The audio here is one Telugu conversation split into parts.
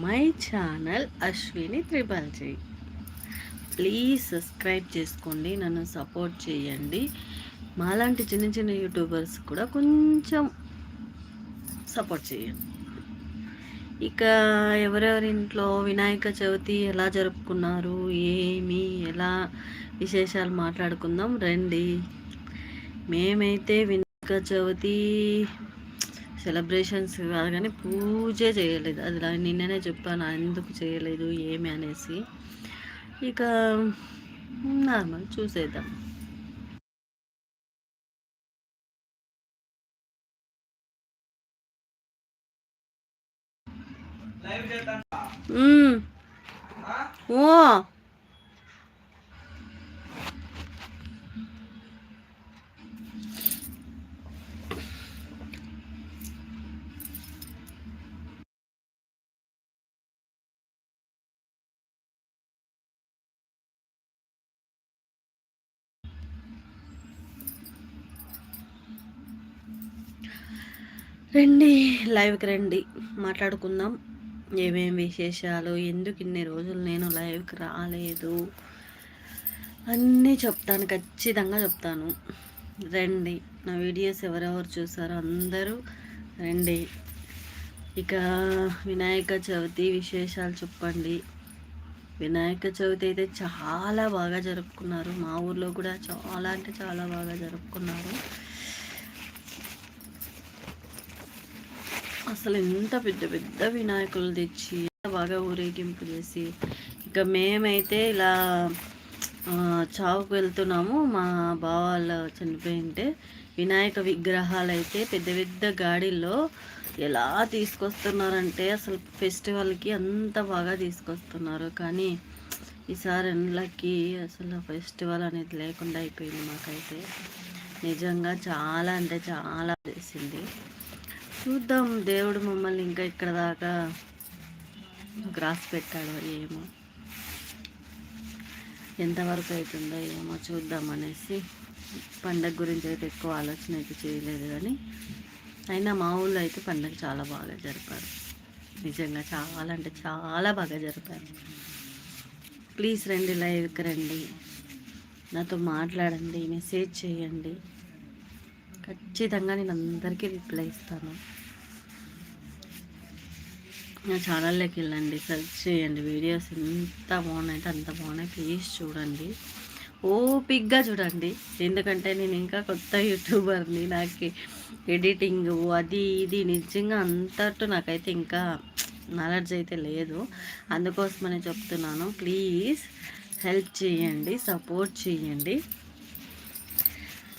My channel Ashwini triple G please subscribe చేసుకోండి నన్ను సపోర్ట్ చేయండి. మాలాంటి చిన్న చిన్న యూట్యూబర్స్ కూడా కొంచెం సపోర్ట్ చేయండి. ఇక ఎవరెవరి ఇంట్లో వినాయక చవితి ఎలా జరుపుకున్నారు ఏమి ఎలా విశేషాలు మాట్లాడుకుందాం రండి. మేమైతే వినాయక చవితి సెలబ్రేషన్స్ కాదు కానీ పూజ చేయలేదు. అది నిన్ననే చెప్పాను ఎందుకు చేయలేదు ఏమి అనేసి. ఇక నార్మల్ చూసేద్దాం. ఓ! రండి లైవ్కి రండి. మాట్లాడుకుందాం. ఏమేమి విశేషాలు? ఎందుకు ఇన్ని రోజులు నేను లైవ్కి రాలేదు? అన్నీ చెప్తాను ఖచ్చితంగా చెప్తాను. రండి. నా వీడియోస్ ఎవరెవరు చూసారో అందరూ రండి. ఇక వినాయక చవితి విశేషాలు చెప్పండి. వినాయక చవితి అయితే చాలా బాగా జరుపుకున్నారు. మా ఊర్లో కూడా చాలా అంటే చాలా బాగా జరుపుకున్నారు. అసలు ఎంత పెద్ద పెద్ద వినాయకులు తెచ్చి బాగా ఊరేగింపు చేసి ఇక మేమైతే ఇలా చావుకు వెళ్తున్నాము. మా బావాళ్ళు చనిపోయింటే వినాయక విగ్రహాలు అయితే పెద్ద పెద్ద గాడిల్లో ఎలా తీసుకొస్తున్నారంటే అసలు ఫెస్టివల్కి అంత బాగా తీసుకొస్తున్నారు. కానీ ఈసారి ఎండ్లకి అసలు ఫెస్టివల్ అనేది లేకుండా అయిపోయింది మాకైతే. నిజంగా చాలా అంటే చాలా చేసింది. చూద్దాం. దేవుడు మమ్మల్ని ఇంకా ఇక్కడ దాకా గ్రాస్ పెట్టాడో ఏమో. ఎంతవరకు అవుతుందో ఏమో చూద్దాం అనేసి పండగ గురించి అయితే ఎక్కువ ఆలోచన అయితే చేయలేదు కానీ అయినా మా ఊళ్ళో అయితే పండగ చాలా బాగా జరిపారు. నిజంగా చాలా అంటే చాలా బాగా జరిపారు. ప్లీజ్ రండి లైవ్కి రండి. నాతో మాట్లాడండి మెసేజ్ చేయండి. ఖచ్చితంగా నేను అందరికీ రిప్లై ఇస్తాను. నా ఛానల్లోకి వెళ్ళండి సెర్చ్ చేయండి వీడియోస్ ఎంత బాగున్నాయంటే అంత బాగున్నాయి ప్లీజ్ చూడండి. ఓపిక్గా చూడండి. ఎందుకంటే నేను ఇంకా కొత్త యూట్యూబర్ని నాకు ఎడిటింగ్ అది ఇది నిజంగా అంతటు నాకైతే ఇంకా నాలెడ్జ్ అయితే లేదు. అందుకోసమనే చెప్తున్నాను. ప్లీజ్ హెల్ప్ చేయండి సపోర్ట్ చేయండి.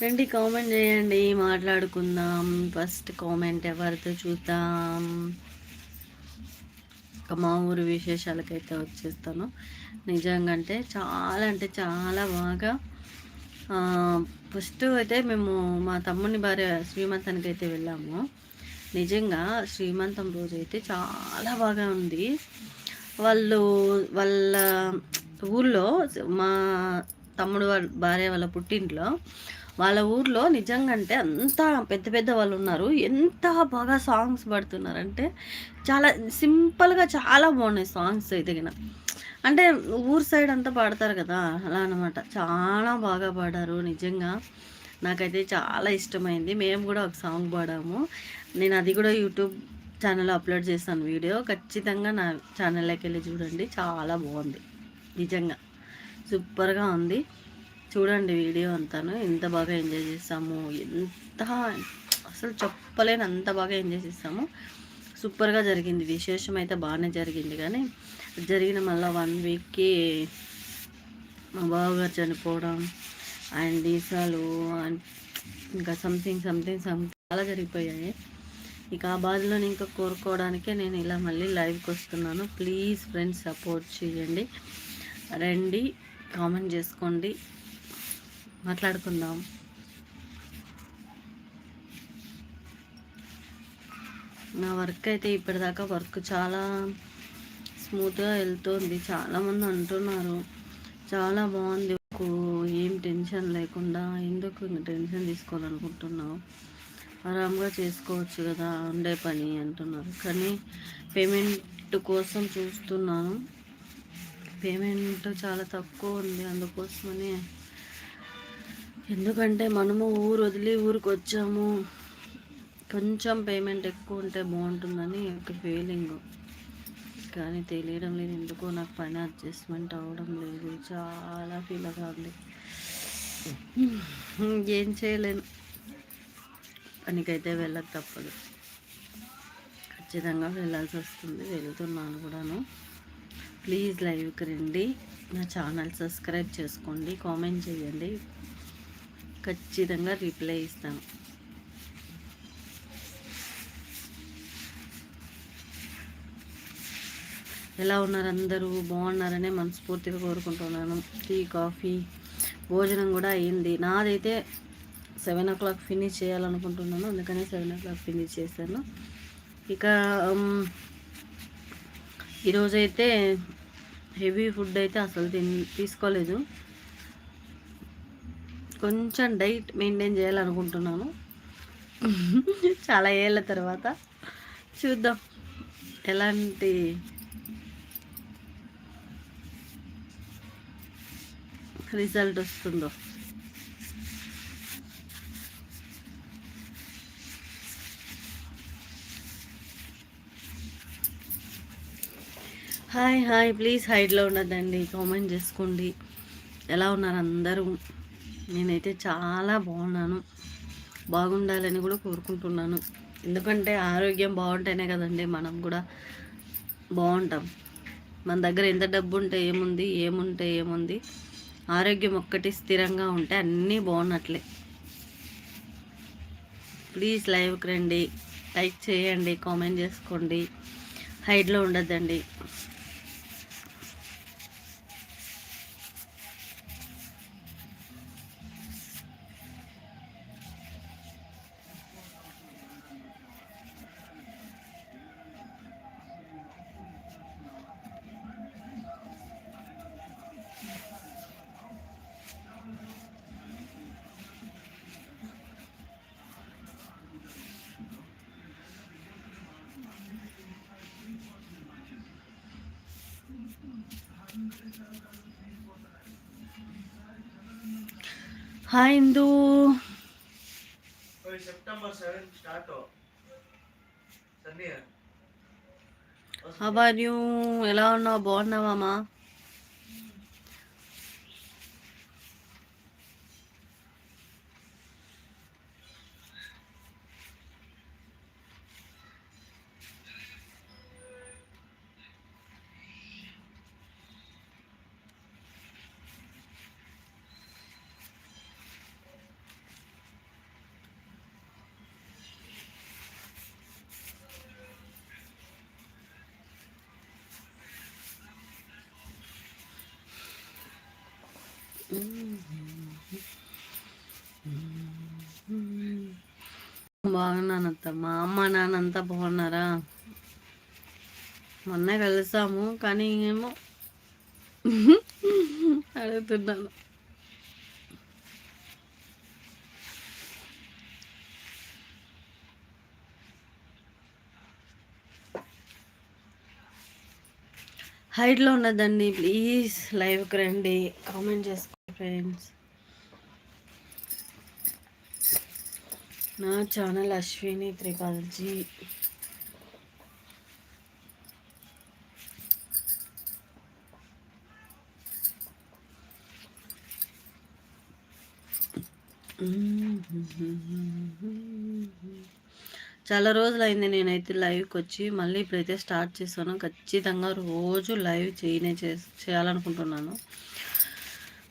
రండి కామెంట్ చేయండి మాట్లాడుకుందాం. ఫస్ట్ కామెంట్ ఎవరితో చూద్దాం? మా ఊరు విశేషాలకైతే వచ్చేస్తాను. నిజంగా అంటే చాలా అంటే చాలా బాగా ఫస్ట్ అయితే మేము మా తమ్ముని భార్య శ్రీమంతానికి అయితే వెళ్ళాము. నిజంగా శ్రీమంతం రోజు అయితే చాలా బాగా ఉంది. వాళ్ళు వాళ్ళ ఊళ్ళో మా తమ్ముడు వాళ్ళ భార్య వాళ్ళ పుట్టింట్లో వాళ్ళ ఊర్లో నిజంగా అంటే అంత పెద్ద పెద్ద వాళ్ళు ఉన్నారు ఎంత బాగా సాంగ్స్ పడుతున్నారంటే చాలా సింపుల్గా చాలా బాగున్నాయి సాంగ్స్ అయితే అంటే ఊరు సైడ్ అంతా పాడతారు కదా అలా అనమాట చాలా బాగా పాడారు నిజంగా. నాకైతే చాలా ఇష్టమైంది. మేము కూడా ఒక సాంగ్ పాడాము. నేను అది కూడా యూట్యూబ్ ఛానల్లో అప్లోడ్ చేస్తాను వీడియో. ఖచ్చితంగా నా ఛానల్లోకి వెళ్ళి చూడండి. చాలా బాగుంది. నిజంగా. సూపర్గా ఉంది. చూడండి వీడియో అంతాను. ఎంత బాగా ఎంజాయ్ చేసాము. ఎంత అసలు చెప్పలేని అంత బాగా ఎంజాయ్ చేసాము. సూపర్గా జరిగింది. విశేషం అయితే బాగానే జరిగింది. కానీ జరిగిన మళ్ళీ వన్ వీక్కి మా బావగారు చనిపోవడం అండ్ డీసాలు ఇంకా సంథింగ్ సంథింగ్ సంథింగ్ చాలా జరిగిపోయాయి. ఇక ఆ బాధలో ఇంకా కోరుకోవడానికే నేను ఇలా మళ్ళీ లైవ్కి వస్తున్నాను. ప్లీజ్ ఫ్రెండ్స్ సపోర్ట్ చేయండి. రండి కామెంట్ చేసుకోండి. మాట్లాడుకుందాం. నా వర్క్ అయితే ఇప్పటిదాకా వర్క్ చాలా స్మూత్గా వెళ్తుంది. చాలామంది అంటున్నారు చాలా బాగుంది ఏం టెన్షన్ లేకుండా ఎందుకు టెన్షన్ తీసుకోవాలనుకుంటున్నావు? ఆరామ్గా చేసుకోవచ్చు కదా ఉండే పని అంటున్నారు. కానీ పేమెంట్ కోసం చూస్తున్నాను. పేమెంట్ చాలా తక్కువ ఉంది అందుకోసమని ఎందుకంటే మనము ఊరు వదిలి ఊరికి వచ్చాము. కొంచెం పేమెంట్ ఎక్కువ ఉంటే బాగుంటుందని ఒక ఫీలింగ్ కానీ తెలియడం లేదు. ఎందుకో నాకు పని అడ్జస్ట్మెంట్ అవ్వడం లేదు. చాలా ఫీల్గా ఉంది. ఏం చేయలేను. పనికైతే వెళ్ళక తప్పదు. ఖచ్చితంగా వెళ్ళాల్సి వస్తుంది. వెళ్తున్నాను కూడాను. ప్లీజ్ లైవ్కి రండి. నా ఛానల్ సబ్స్క్రైబ్ చేసుకోండి. కామెంట్ చేయండి. ఖచ్చితంగా రిప్లై ఇస్తాను. ఎలా ఉన్నారు అందరూ? బాగున్నారనే మనస్ఫూర్తిగా కోరుకుంటున్నాను. టీ కాఫీ భోజనం కూడా అయింది. నాదైతే సెవెన్ ఓ క్లాక్ ఫినిష్ చేయాలనుకుంటున్నాను. అందుకనే సెవెన్ ఓ క్లాక్ ఫినిష్ చేశాను. ఇక ఈరోజైతే హెవీ ఫుడ్ అయితే అసలు తిన్ తీసుకోలేదు. కొంచెం డైట్ మెయింటైన్ చేయాలనుకుంటున్నాను. చాలా ఏళ్ళ తర్వాత. చూద్దాం. ఎలాంటి రిజల్ట్ వస్తుందో. Hi hi. ప్లీజ్ హైడ్లో ఉండదండి కామెంట్ చేసుకోండి. ఎలా ఉన్నారు అందరూ? నేనైతే చాలా బాగున్నాను. బాగుండాలని కూడా కోరుకుంటున్నాను. ఎందుకంటే ఆరోగ్యం బాగుంటేనే కదండి మనం కూడా బాగుంటాం. మన దగ్గర ఎంత డబ్బు ఉంటే ఏముంది ఏముంటే ఏముంది ఆరోగ్యం ఒక్కటి స్థిరంగా ఉంటే అన్నీ బాగున్నట్లే. ప్లీజ్ లైవ్కి రండి లైక్ చేయండి కామెంట్ చేసుకోండి. హైడ్లో ఉండద్దండి. Hi Indu September seven start అబార్ యూ ఎలా ఉన్నావు? బాగున్నావా బాగున్నానంత మా అమ్మ నాన్న అంతా బాగున్నారా? మొన్న కలిసాము కానీ ఏమో అడుగుతున్నాను. హైట్లో ఉన్నదండి ప్లీజ్ లైవ్కి రండి. కామెంట్ చేసుకో ఫ్రెండ్స్. నా ఛానల్ అశ్విని త్రిపాల్జీ. చాలా రోజులు అయింది నేనైతే లైవ్కి వచ్చి మళ్ళీ ఇప్పుడైతే స్టార్ట్ చేశాను. ఖచ్చితంగా రోజు లైవ్ చేయనే చే చేయాలనుకుంటున్నాను.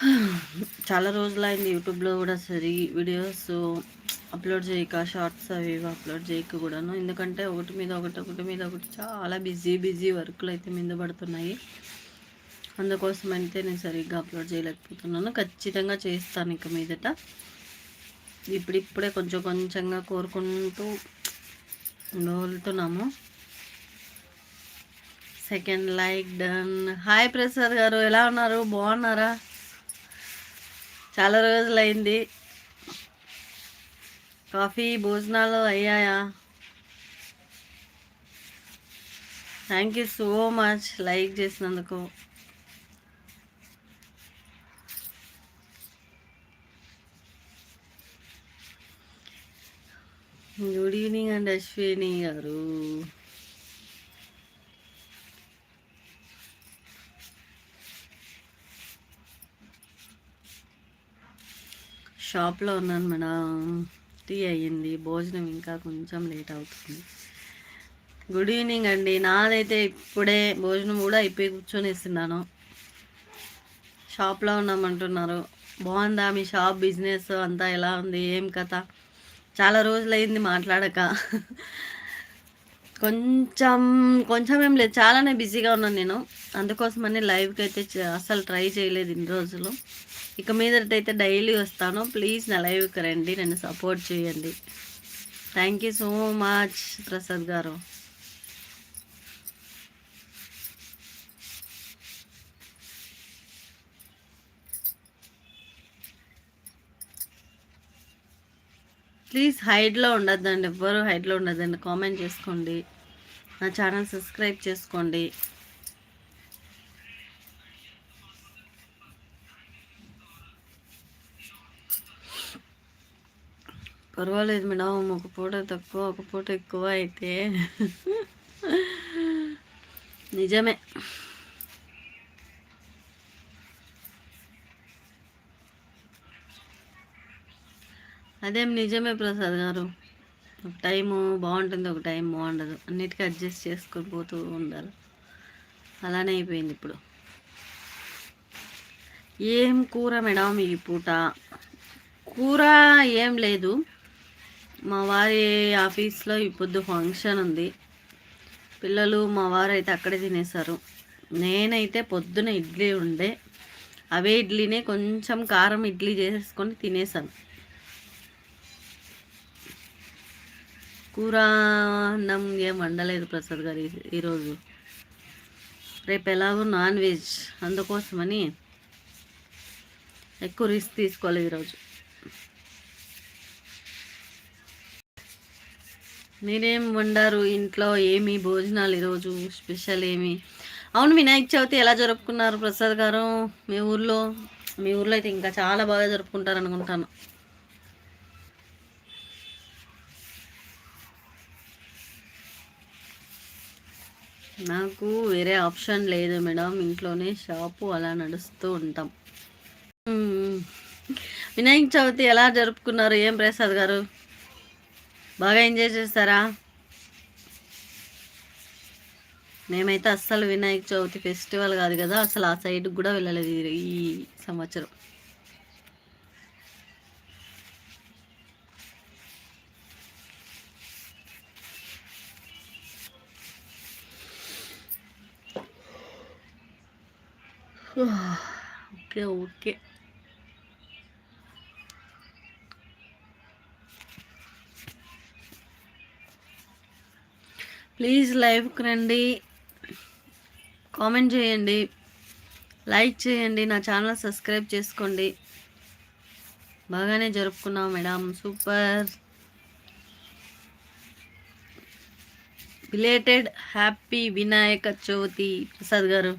చాలా రోజులు అయింది యూట్యూబ్లో కూడా సరి వీడియోస్ అప్లోడ్ చేయక షార్ట్స్ అవి అప్లోడ్ చేయక కూడాను. ఎందుకంటే ఒకటి మీద ఒకటి ఒకటి మీద ఒకటి చాలా బిజీ బిజీ వర్క్లు అయితే మీద పడుతున్నాయి. అందుకోసం అయితే నేను సరిగ్గా అప్లోడ్ చేయలేకపోతున్నాను. ఖచ్చితంగా చేస్తాను ఇక మీదట. ఇప్పుడిప్పుడే కొంచెం కొంచెంగా కోరుకుంటూ వెళ్తున్నాము. Second like done. Hi Prasad garu ఎలా ఉన్నారు? బాగున్నారా? చాలా రోజులైంది. కాఫీ భోజనాలు అయ్యాయా? Thank you so much like చేసినందుకు. గుడ్ ఈవినింగ్ అండి అశ్విని గారు. షాప్లో ఉన్నాను మేడం. టీ అయ్యింది. భోజనం ఇంకా కొంచెం లేట్ అవుతుంది. గుడ్ ఈవినింగ్ అండి. నాదైతే ఇప్పుడే భోజనం కూడా అయిపోయి కూర్చొనిస్తున్నాను. షాప్లో ఉన్నామంటున్నారు. బాగుందా మీ షాప్ బిజినెస్? అంతా ఎలా ఉంది? ఏం కథ? చాలా రోజులైంది మాట్లాడక. కొంచెం కొంచెం ఏం లేదు. చాలానే బిజీగా ఉన్నాను నేను. అందుకోసమని లైవ్కి అయితే అసలు ట్రై చేయలేదు ఇన్ని రోజులు. ఇక మీదటైతే డైలీ వస్తాను. ప్లీజ్ నా లైవ్కి రండి. నన్ను సపోర్ట్ చేయండి. Thank you so much Prasad garu. Please హైడ్లో ఉండద్దండి. ఎవ్వరు హైడ్లో ఉండద్దండి. కామెంట్ చేసుకోండి. నా ఛానల్ సబ్స్క్రైబ్ చేసుకోండి. పర్వాలేదు మేడం ఒక పూట తక్కువ ఒక పూట ఎక్కువ అయితే. నిజమే. అదేం నిజమే ప్రసాద్ గారు. ఒక టైము బాగుంటుంది ఒక టైం బాగుండదు. అన్నిటికీ అడ్జస్ట్ చేసుకొని పోతూ ఉండాలి. అలానే అయిపోయింది ఇప్పుడు. ఏం కూర మేడం ఈ పూట? కూర ఏం లేదు. మా వారి ఆఫీస్లో ఈ ఫంక్షన్ ఉంది. పిల్లలు మా వారు అయితే అక్కడే తినేశారు నేనైతే పొద్దున ఇడ్లీ ఉండే. అవే ఇడ్లీనే కొంచెం కారం ఇడ్లీ చేసేసుకొని తినేసాను. కూర అన్నం ఏం వండలేదు ప్రసాద్ గారు ఈ- ఈరోజు. రేపు ఎలాగో నాన్ వెజ్. అందుకోసమని ఎక్కువ రిస్క్ తీసుకోలేదు ఈరోజు. మీరేం వండారు? ఇంట్లో ఏమి భోజనాలు ఈరోజు? స్పెషల్ ఏమి? అవును వినాయక చవితి ఎలా జరుపుకున్నారు ప్రసాద్ గారు? మీ ఊర్లో? మీ ఊర్లో అయితే ఇంకా చాలా బాగా జరుపుకుంటారు అనుకుంటాను. నాకు వేరే ఆప్షన్ లేదు మేడం. ఇంట్లోనే షాపు అలా నడుస్తూ ఉంటాం. వినాయక చవితి ఎలా జరుపుకున్నారు? ఏం ప్రసాద్ గారు? బాగా ఎంజాయ్ చేస్తారా? మేమైతే అస్సలు వినాయక చవితి ఫెస్టివల్ కాదు కదా అసలు ఆ సైడ్కి కూడా వెళ్ళలేదు ఈ- సంవత్సరం. Okay okay. ప్లీజ్ లైవ్కి రండి. కామెంట్ చేయండి. లైక్ చేయండి. నా ఛానల్ సబ్స్క్రైబ్ చేసుకోండి. బాగానే జరుపుకున్నాం madam. Super. Belated happy Vinayaka Chavithi Prasad garu.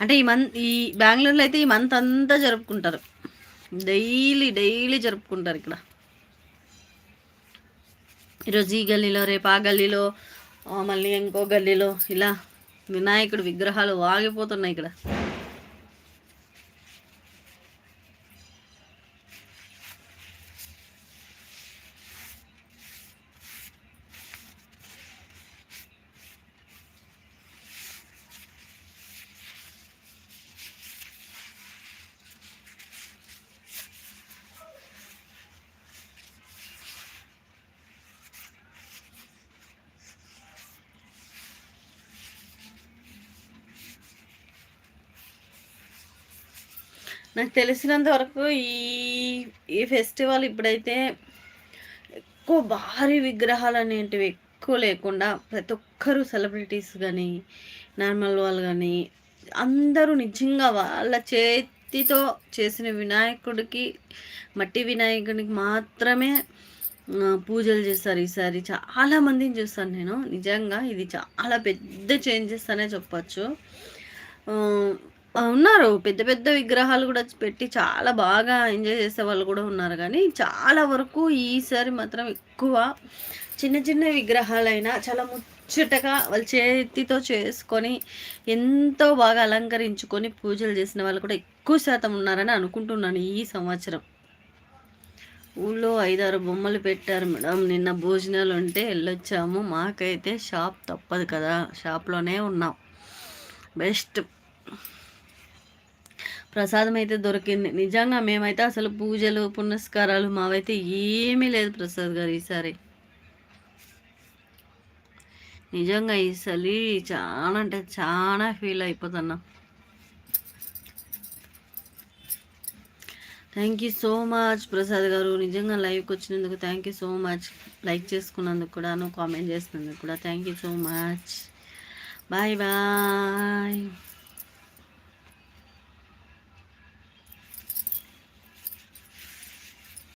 అంటే ఈ మంత్ ఈ బెంగళూరులో అయితే ఈ మంత్ అంతా జరుపుకుంటారు. డైలీ డైలీ జరుపుకుంటారు ఇక్కడ. ఈరోజు ఈ గల్లీలో రేపు ఆ గల్లీలో మళ్ళీ ఇంకో గల్లీలో ఇలా వినాయకుడు విగ్రహాలు వాగిపోతున్నాయి ఇక్కడ. నాకు తెలిసినంత వరకు ఈ ఈ ఫెస్టివల్ ఇప్పుడైతే ఎక్కువ భారీ విగ్రహాలు అనేటివి ఎక్కువ లేకుండా ప్రతి ఒక్కరు సెలబ్రిటీస్ కానీ నార్మల్ వాళ్ళు కానీ అందరూ నిజంగా వాళ్ళ చేతితో చేసిన వినాయకుడికి మట్టి వినాయకుడికి మాత్రమే పూజలు చేస్తారు ఈసారి. చాలా మందిని చూస్తాను నేను. నిజంగా ఇది చాలా పెద్ద చేంజెస్ అనే చెప్పచ్చు. ఉన్నారు. పెద్ద పెద్ద విగ్రహాలు కూడా పెట్టి చాలా బాగా ఎంజాయ్ చేసే వాళ్ళు కూడా ఉన్నారు. కానీ చాలా వరకు ఈసారి మాత్రం ఎక్కువ చిన్న చిన్న విగ్రహాలైనా చాలా ముచ్చటగా వాళ్ళ చేతితో చేసుకొని ఎంతో బాగా అలంకరించుకొని పూజలు చేసిన వాళ్ళు కూడా ఎక్కువ శాతం ఉన్నారని అనుకుంటున్నాను ఈ సంవత్సరం. ఊళ్ళో ఐదారు బొమ్మలు పెట్టారు మేడం. నిన్న భోజనాలు ఉంటే వెళ్ళొచ్చాము. మాకైతే షాప్ తప్పదు కదా. షాప్లోనే ఉన్నాం. బెస్ట్. ప్రసాదం అయితే దొరికింది. నిజంగా మేమైతే అసలు పూజలు పునస్కారాలు మావైతే ఏమీ లేదు ప్రసాద్ గారు ఈసారి. నిజంగా ఈసారి చాలా అంటే చాలా ఫీల్ అయిపోతున్నా. Thank you so much Prasad garu. నిజంగా లైవ్కి వచ్చినందుకు thank you so much like చేసుకున్నందుకు కూడాను కామెంట్ చేసినందుకు కూడా thank you so much bye bye